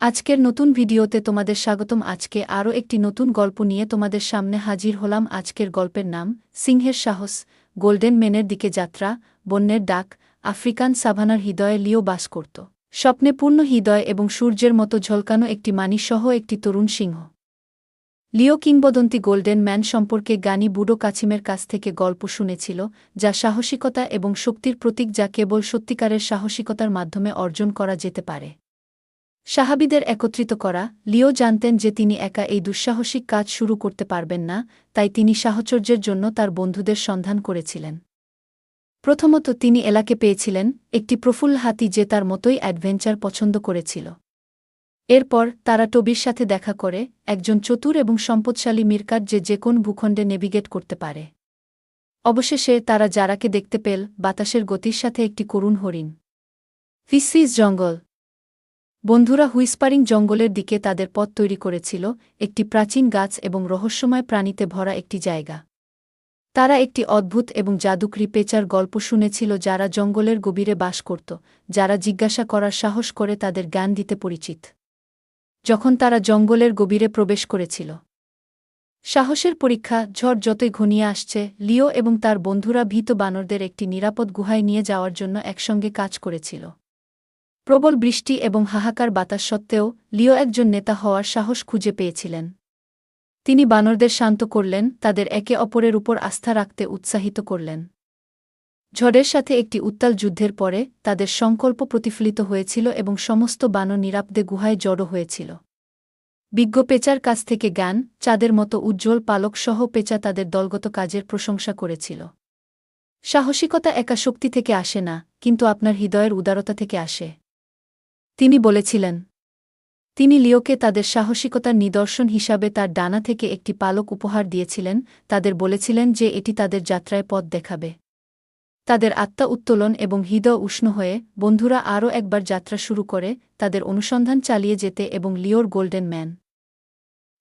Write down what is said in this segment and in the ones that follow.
আজকের নতুন ভিডিওতে তোমাদের স্বাগতম। আজকে আরও একটি নতুন গল্প নিয়ে তোমাদের সামনে হাজির হলাম। আজকের গল্পের নাম সিংহের সাহস, গোল্ডেন মেনের দিকে যাত্রা, বন্যের ডাক, আফ্রিকান সাভানার হৃদয়ে লিও বাস করত। স্বপ্নে পূর্ণ হৃদয় এবং সূর্যের মতো ঝলকানো একটি মানিসহ একটি তরুণ সিংহ। লিও কিংবদন্তি গোল্ডেন ম্যান সম্পর্কে গানি বুড়ো কাছিমের কাছ থেকে গল্প শুনেছিল, যা সাহসিকতা এবং শক্তির প্রতীক যা কেবল সত্যিকারের সাহসিকতার মাধ্যমে অর্জন করা যেতে পারে। সাহাবিদের একত্রিত করা, লিও জানতেন যে তিনি একা এই দুঃসাহসিক কাজ শুরু করতে পারবেন না, তাই তিনি সাহচর্যের জন্য তার বন্ধুদের সন্ধান করেছিলেন। প্রথমত তিনি এলাকে পেয়েছিলেন, একটি প্রফুল্ল হাতি যে তার মতোই অ্যাডভেঞ্চার পছন্দ করেছিল। এরপর তারা টবির সাথে দেখা করে, একজন চতুর এবং সম্পদশালী মিরকাট যে যে কোন ভূখণ্ডে নেভিগেট করতে পারে। অবশেষে তারা যারাকে দেখতে পেল, বাতাসের গতির সাথে একটি করুণ হরিণ। ফিসিস জঙ্গল বন্ধুরা হুইস্পারিং জঙ্গলের দিকে তাদের পথ তৈরি করেছিল একটি প্রাচীন গাছ এবং রহস্যময় প্রাণীতে ভরা একটি জায়গা। তারা একটি অদ্ভুত এবং জাদুকরি পেচার গল্প শুনেছিল যারা জঙ্গলের গভীরে বাস করত, যারা জিজ্ঞাসা করার সাহস করে তাদের জ্ঞান দিতে পরিচিত। যখন তারা জঙ্গলের গভীরে প্রবেশ করেছিল। সাহসের পরীক্ষা ঝড় যতই ঘনিয়ে আসছে, লিও এবং তার বন্ধুরা ভীত বানরদের একটি নিরাপদ গুহায় নিয়ে যাওয়ার জন্য একসঙ্গে কাজ করেছিল। প্রবল বৃষ্টি এবং হাহাকার বাতাস সত্ত্বেও লিও একজন নেতা হওয়ার সাহস খুঁজে পেয়েছিলেন। তিনি বানরদের শান্ত করলেন, তাদের একে অপরের উপর আস্থা রাখতে উৎসাহিত করলেন। ঝড়ের সাথে একটি উত্তাল যুদ্ধের পরে তাদের সংকল্প প্রতিফলিত হয়েছিল এবং সমস্ত বানর নিরাপদে গুহায় জড়ো হয়েছিল। বিজ্ঞ পেচার কাছ থেকে জ্ঞান চাঁদের মতো উজ্জ্বল পালকসহ পেচা তাদের দলগত কাজের প্রশংসা করেছিল। সাহসিকতা একা শক্তি থেকে আসে না, কিন্তু আপনার হৃদয়ের উদারতা থেকে আসে। তিনি বলেছিলেন, তিনি লিওকে তাদের সাহসিকতার নিদর্শন হিসাবে তার ডানা থেকে একটি পালক উপহার দিয়েছিলেন। তাদের বলেছিলেন যে এটি তাদের যাত্রায় পথ দেখাবে। তাদের আত্মা উত্তোলন এবং হৃদয় উষ্ণ হয়ে, বন্ধুরা আরও একবার যাত্রা শুরু করে, তাদের অনুসন্ধান চালিয়ে যেতে এবং লিওর গোল্ডেন ম্যান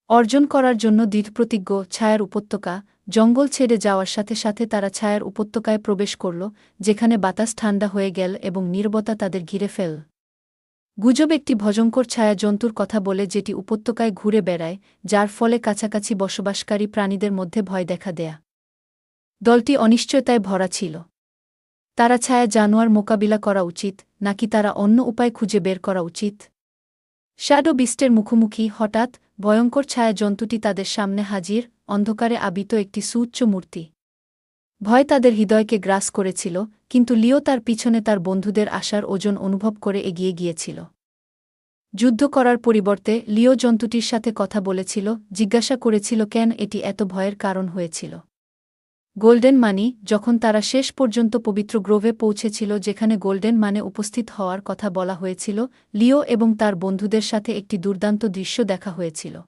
অর্জন করার জন্য দৃঢ়প্রতিজ্ঞ ছায়ার উপত্যকা, জঙ্গল ছেড়ে যাওয়ার সাথে সাথে তারা ছায়ার উপত্যকায় প্রবেশ করল, যেখানে বাতাস ঠান্ডা হয়ে গেল এবং নির্বতা তাদের ঘিরে ফেল। গুজব একটি ভজঙ্কর ছায়া জন্তুর কথা বলে যেটি উপত্যকায় ঘুরে বেড়ায়, যার ফলে কাছাকাছি বসবাসকারী প্রাণীদের মধ্যে ভয় দেখা দেয়া। দলটি অনিশ্চয়তায় ভরা ছিল। তারা ছায়া জানোয়ার মোকাবিলা করা উচিত, নাকি তারা অন্য উপায় খুঁজে বের করা উচিত? শ্যাডো বিস্টের মুখোমুখি হঠাৎ ভয়ঙ্কর ছায়া জন্তুটি তাদের সামনে হাজির, অন্ধকারে আবিত একটি সুউচ্চ মূর্তি। ভয় তাদের হৃদয়কে গ্রাস করেছিল, কিন্তু লিও তার পিছনে তার বন্ধুদের আসার ওজন অনুভব করে এগিয়ে গিয়েছিল। যুদ্ধ করার পরিবর্তে লিও জন্তুটির সাথে কথা বলেছিল, জিজ্ঞাসা করেছিল, কেন এটি এত ভয়ের কারণ হয়েছিল? গোল্ডেন মানি যখন তারা শেষ পর্যন্ত পবিত্র গ্রোভে পৌঁছেছিল যেখানে গোল্ডেন মানে উপস্থিত হওয়ার কথা বলা হয়েছিল, লিও এবং তার বন্ধুদের সাথে একটি দুর্দান্ত দৃশ্য দেখা হয়েছিল।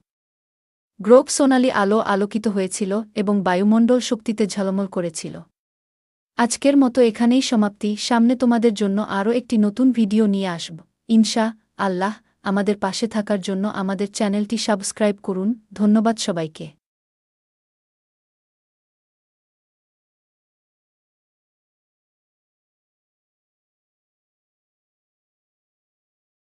গ্রোভ সোনালি আলো আলোকিত হয়েছিল এবং বায়ুমণ্ডল শক্তিতে ঝলমল করেছিল। আজকের মতো এখানেই সমাপ্তি। সামনে তোমাদের জন্য আরও একটি নতুন ভিডিও নিয়ে আসব। ইনশা আল্লাহ আমাদের পাশে থাকার জন্য আমাদের চ্যানেলটি সাবস্ক্রাইব করুন। ধন্যবাদ সবাইকে।